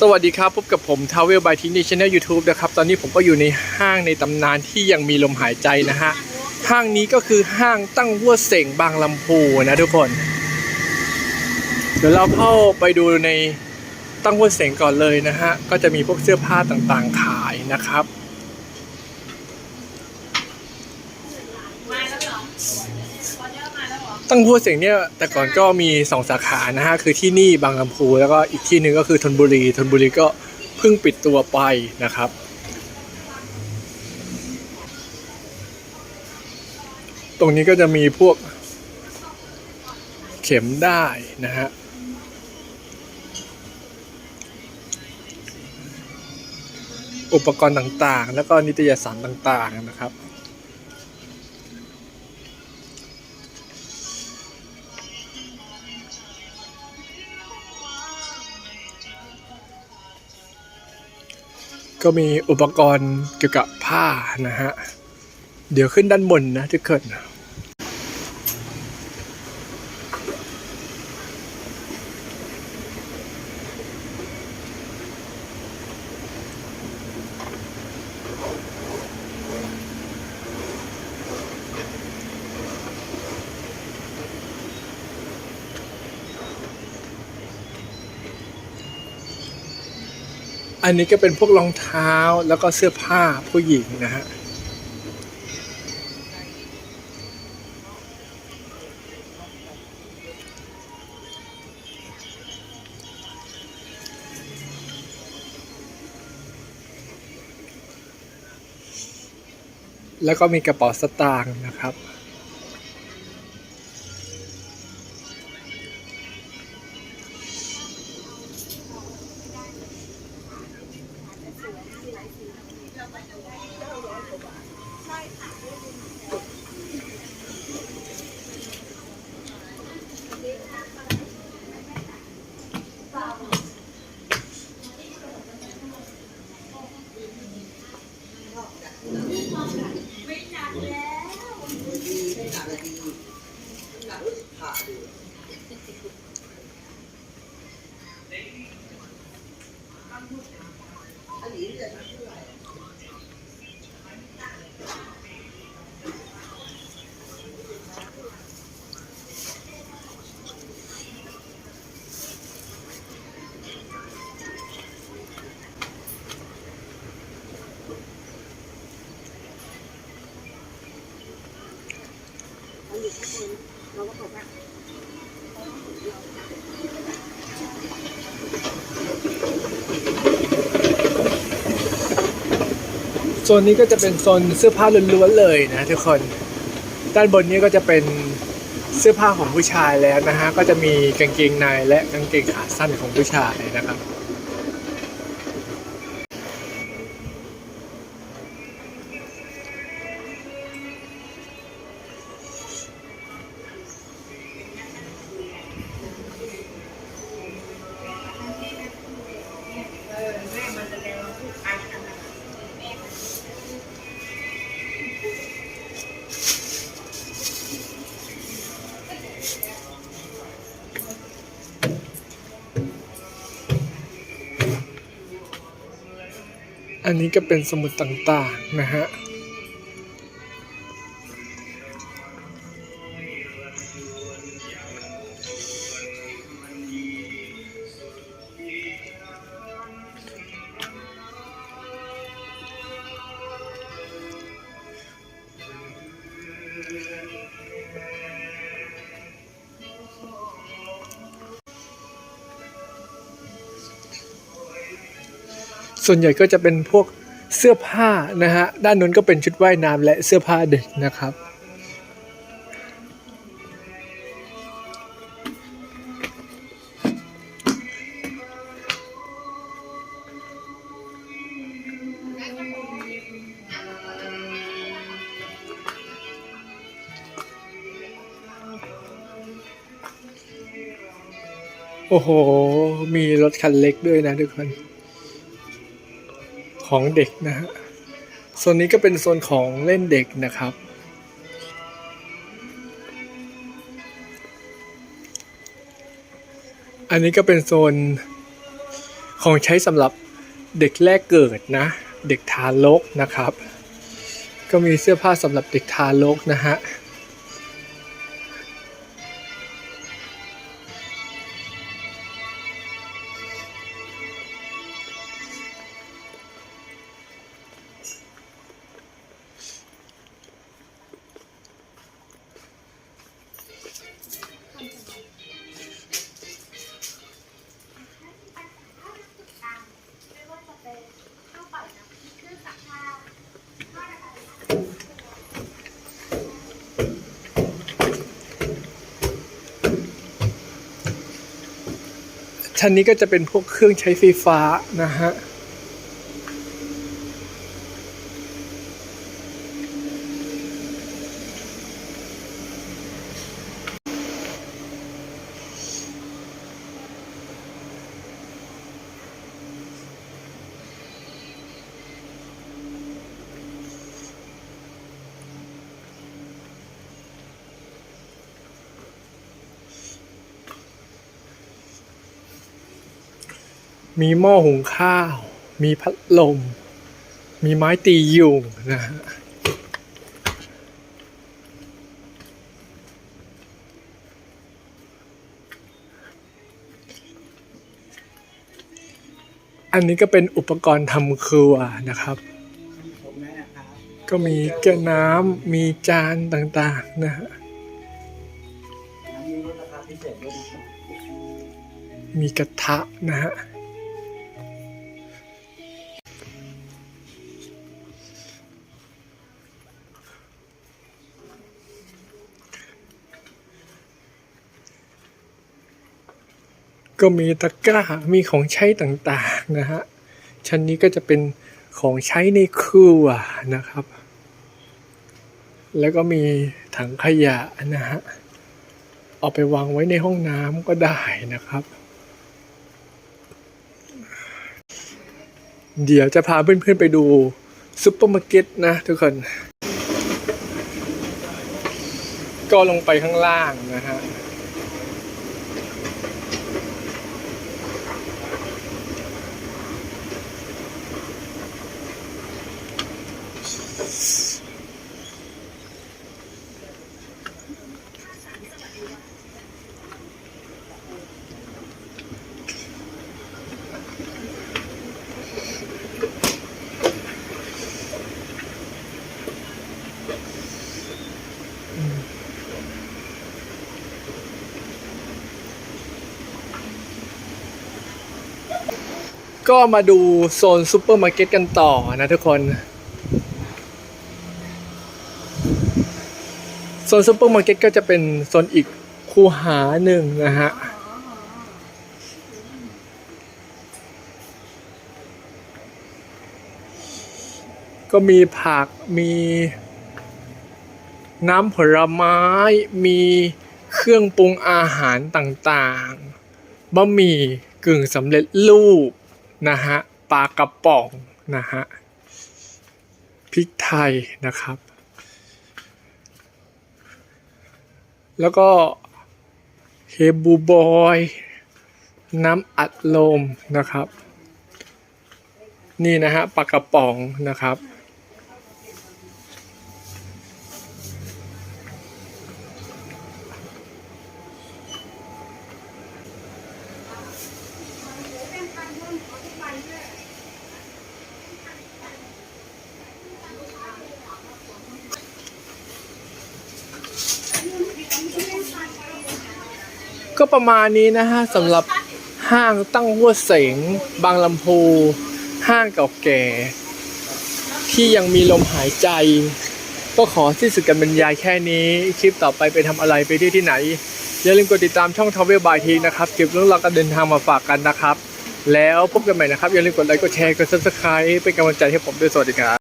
สวัสดีครับพบกับผมทาวเวลบายทีนี่ช anel YouTube นะครับ ตอนนี้ผมก็อยู่ในห้างในตำนานที่ยังมีลมหายใจนะฮะ ห้างนี้ก็คือห้างตั้งวัวเสงบางลำพูนะทุกคน เดี๋ยวเราเข้าไปดูในตั้งวัวเสงก่อนเลยนะฮะ ก็จะมีพวกเสื้อผ้าต่างๆขายนะครับ ตั้งหัวเสียงเนี่ยแต่ก่อนก็มีสองสาขานะฮะคือที่นี่บางลำพูแล้วก็อีกที่หนึ่งก็คือธนบุรีธนบุรีก็เพิ่งปิดตัวไปนะครับ ตรงนี้ก็จะมีพวกเข็มได้นะฮะอุปกรณ์ต่างๆ แล้วก็นิตยสารต่างๆนะครับ ก็มีอุปกรณ์เกี่ยวกับผ้านะฮะ เดี๋ยวขึ้นด้านบนนะทุกคน อันนี้ก็เป็นพวกรองเท้าแล้วก็เสื้อผ้าผู้หญิงนะฮะแล้วก็มีกระเป๋าสตางค์นะครับ 你哪都怕的，你哪都怕的。嘿嘿，他离了。 โซนนี้ก็จะเป็นโซนเสื้อผ้าล้วนๆเลยนะทุกคน ด้านบนนี้ก็จะเป็นเสื้อผ้าของผู้ชายแล้วนะฮะ ก็จะมีกางเกงในและกางเกงขาสั้นของผู้ชายนะครับ อันนี้ก็เป็นสมุดต่างๆนะฮะ ส่วนใหญ่ก็จะเป็นพวกเสื้อผ้านะฮะ ด้านนู้นก็เป็นชุดว่ายน้ำและเสื้อผ้าเด็กนะครับ โอ้โห มีรถคันเล็กด้วยนะทุกคน ของเด็กนะฮะโซนนี้ก็เป็นโซนของเล่นเด็กนะครับ อันนี้ก็เป็นโซนของใช้สำหรับเด็กแรกเกิดนะ เด็กทารกนะครับ ก็มีเสื้อผ้าสำหรับเด็กทารกนะฮะ ชั้นนี้ก็จะเป็นพวกเครื่องใช้ไฟฟ้านะฮะ มีหม้อหุงข้าว มีพัดลม มีไม้ตียุงนะฮะอันนี้ก็เป็นอุปกรณ์ทำครัวนะครับ ก็มีแก้วน้ำมีจานต่างๆนะฮะมีกระทะนะฮะ ก็มีตะกร้า มีของใช้ต่างๆนะฮะ ชั้นนี้ก็จะเป็นของใช้ในครัวนะครับ แล้วก็มีถังขยะนะฮะ เอาไปวางไว้ในห้องน้ำก็ได้นะครับ เดี๋ยวจะพาเพื่อนๆไปดูซุปเปอร์มาร์เก็ตนะทุกคน ก็ลงไปข้างล่างนะฮะ ก็มาดูโซนซูเปอร์มาร์เก็ตกันต่อนะทุกคน โซนซูเปอร์มาร์เก็ตก็จะเป็นโซนอีกคูหาหนึ่งนะฮะ ก็มีผักมีน้ำผลไม้มีเครื่องปรุงอาหารต่างๆบะหมี่กึ่งสำเร็จรูป นะฮะปลากระป๋องนะฮะพริกไทยนะครับ แล้วก็เฮบูบอยน้ำอัดลมนะครับ นี่นะฮะปลากระป๋องนะครับ ก็ประมาณนี้นะฮะสำหรับห้างตั้งหัวเสง บางลำพูห้างเก่าแก่ ที่ยังมีลมหายใจ ก็ขอที่สุดกันบรรยายแค่นี้ คลิปต่อไปไปทำอะไรไปที่ที่ไหน อย่าลืมกดติดตามช่องทาวเวลบายทีนะครับเก็บเรื่องราวการเดินทางมาฝากกันนะครับ แล้วพบกันใหม่นะครับ อย่าลืมกดไลค์กดแชร์กดซับสไคร b e เป็นกำลังใจให้ผมด้วยสวัสดีครับ